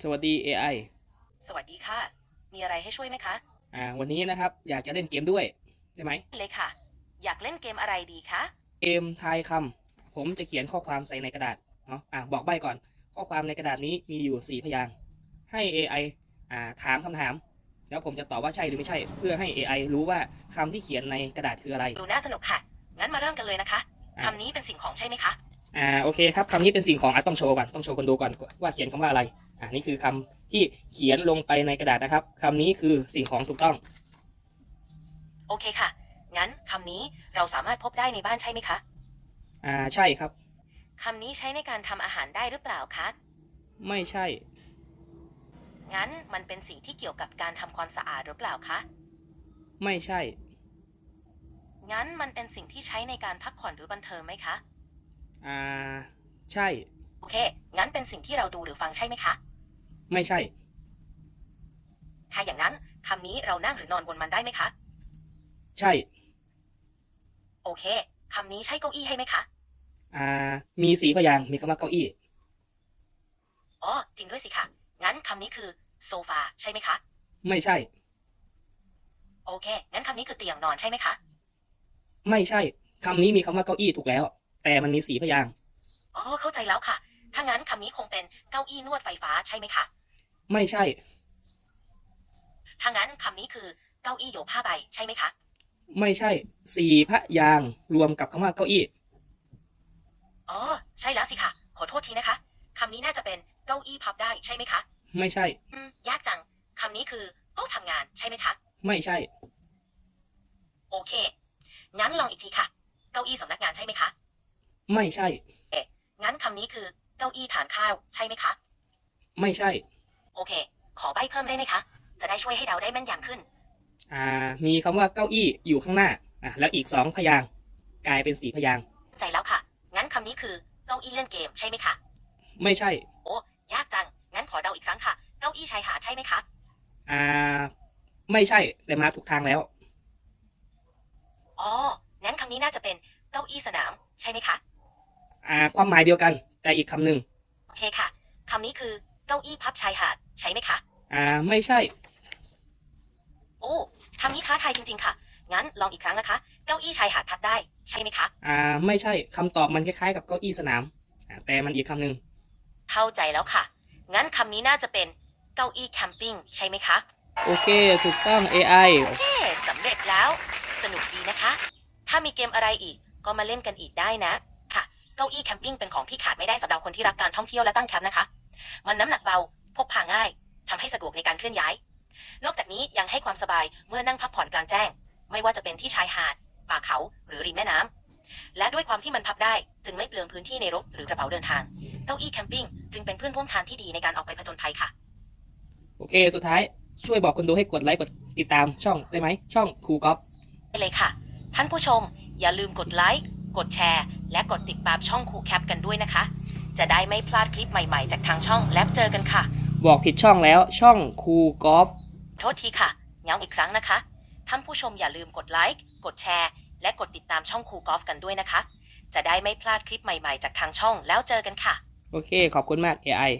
สวัสดี AI สวัสดีค่ะ มีอะไรให้ช่วยไหมคะ อ่า วันนี้นะครับ อยากจะเล่นเกมด้วยใช่ไหม เลยค่ะ อยากเล่นเกมอะไรดีคะ เกมทายคำ ผมจะเขียนข้อความใส่ในกระดาษ เนาะ อ่าบอกใบก่อน ข้อความในกระดาษนี้มีอยู่ 4 พยางค์ ให้ AI อ่า ถามคำถาม แล้วผมจะตอบว่าใช่หรือไม่ใช่ เพื่อให้ AI รู้ว่าคำที่เขียนในกระดาษคืออะไร ดูน่าสนุกค่ะ งั้นมาเริ่มกันเลยนะคะ อะ คำนี้เป็นสิ่งของใช่ไหมคะ อ่าโอเคครับคำนี้เป็นสิ่งของอะต้องโชว์ก่อนต้องโชว์คนดูก่อนว่าเขียนคำว่าอะไรอ่านี่คือคำที่เขียนลงไปในกระดาษนะครับคำนี้คือสิ่งของถูกต้อง โอเคค่ะ งั้นคำนี้เราสามารถพบได้ในบ้านใช่ไหมคะ อ่าใช่ครับคำนี้ใช้ในการทำอาหารได้หรือเปล่าคะ ไม่ใช่ งั้นมันเป็นสิ่งที่เกี่ยวกับการทำความสะอาดหรือเปล่าคะ ไม่ใช่ งั้นมันเป็นสิ่งที่ใช้ในการพักผ่อนหรือบันเทิงไหมคะ อ่า ใช่ โอเค งั้นเป็นสิ่งที่เราดูหรือฟังใช่ไหมคะ ไม่ใช่ ถ้าอย่างนั้นคำนี้เรานั่งหรือนอนบนมันได้ไหมคะ ใช่ โอเคคำนี้ใช่เก้าอี้ให้ไหมคะ อ่า มีสีพยางค์มีคำว่าเก้าอี้ อ๋อ จริงด้วยสิค่ะงั้นคำนี้คือโซฟาใช่ไหมคะ ไม่ใช่ โอเค งั้นคำนี้คือเตียงนอนใช่ไหมคะ ไม่ใช่คำนี้มีคำว่าเก้าอี้ถูกแล้ว แต่มันมีสีพยางค์อ๋อเข้าใจแล้วค่ะ ถ้างั้นคำนี้คงเป็นเก้าอี้นวดไฟฟ้าใช่ไหมคะ ไม่ใช่ ถ้างั้นคำนี้คือเก้าอี้โยผ้าใบใช่ไหมคะ ไม่ใช่ สีพยางค์รวมกับคำว่าเก้าอี้ อ๋อ ใช่แล้วสิค่ะ ขอโทษทีนะคะคำนี้น่าจะเป็นเก้าอี้พับได้ใช่ไหมคะ ไม่ใช่ อืม ยากจังคำนี้คือโต๊ะทำงานใช่ไหมคะ ไม่ใช่ โอเค งั้นลองอีกทีค่ะ เก้าอี้สำนักงานใช่ไหมคะ ไม่ใช่งั้นคำนี้คือ เก้าอี้ทานข้าว ใช่ไหมคะ ไม่ใช่ โอเค ขอใบเพิ่มได้ไหมคะ จะได้ช่วยให้เดาได้แม่นยำขึ้น อ่า มีคำว่าเก้าอี้อยู่ข้างหน้าอะแล้วอีกสองพยางค์กลายเป็นสีพยางค์ใจแล้วค่ะ งั้นคำนี้คือ เก้าอี้เล่นเกมใช่ไหมคะ ไม่ใช่ โอ้ ยากจัง งั้นขอเดาอีกครั้งค่ะ เก้าอี้ชายหาดใช่ไหมคะ อ่า ไม่ใช่แต่มาถูกทางแล้ว อ๋อ งั้นคำนี้น่าจะเป็นเก้าอี้สนาม ใช่ไหมคะอ่า ความหมายเดียวกัน แต่อีกคำหนึ่งโอเคค่ะคำนี้คือเก้าอี้พับชายหาดใช่ไหมคะอ่าไม่ใช่ โอ้คำนี้ท้าทายจริง ๆ ค่ะ งั้นลองอีกครั้งนะคะ เก้าอี้ชายหาดพับได้ใช่ไหมคะอ่าไม่ใช่คำตอบมันคล้ายๆ กับเก้าอี้สนามอ่าแต่มันอีกคำหนึ่งเข้าใจแล้วค่ะ งั้นคำนี้น่าจะเป็นเก้าอี้แคมปิ้งใช่ไหมคะ โอเค ถูกต้อง AI เย้สำเร็จแล้ว สนุกดีนะคะ ถ้ามีเกมอะไรอีกก็มาเล่นกันอีกได้นะค่ะ เก้าอี้แคมปิ้งเป็นของที่ขาดไม่ได้สำหรับคนที่รักการท่องเที่ยวและตั้งแคมป์นะคะ มันน้ำหนักเบา พกพาง่ายทำให้สะดวกในการเคลื่อนย้าย นอกจากนี้ยังให้ความสบายเมื่อนั่งพักผ่อนกลางแจ้ง ไม่ว่าจะเป็นที่ชายหาด ป่าเขา หรือริมแม่น้ำและด้วยความที่มันพับได้จึงไม่เปลืองพื้นที่ในรถหรือกระเป๋าเดินทาง เก้าอี้แคมปิ้งจึงเป็นเพื่อนร่วมทางที่ดีในการออกไปผจญภัยค่ะ โอเค สุดท้ายช่วยบอกคนดูให้กดไลค์กดติดตามช่องได้ไหมช่องครูก๊อฟได้เลยค่ะ ท่านผู้ชม อย่าลืมกดไลค์กดแชร์ และกดติดตามช่องคูแคปกันด้วยนะคะ จะได้ไม่พลาดคลิปใหม่ๆ จากทางช่องแล้วเจอกันค่ะ บอกผิดช่องแล้วช่องครูก๊อฟโทษทีค่ะย้ำอีกครั้งนะคะ ท่านผู้ชมอย่าลืมกดไลค์กดแชร์ และกดติดตามช่องคูกอล์ฟกันด้วยนะคะ จะได้ไม่พลาดคลิปใหม่ๆ จากทางช่องแล้วเจอกันค่ะ โอเค ขอบคุณมาก AI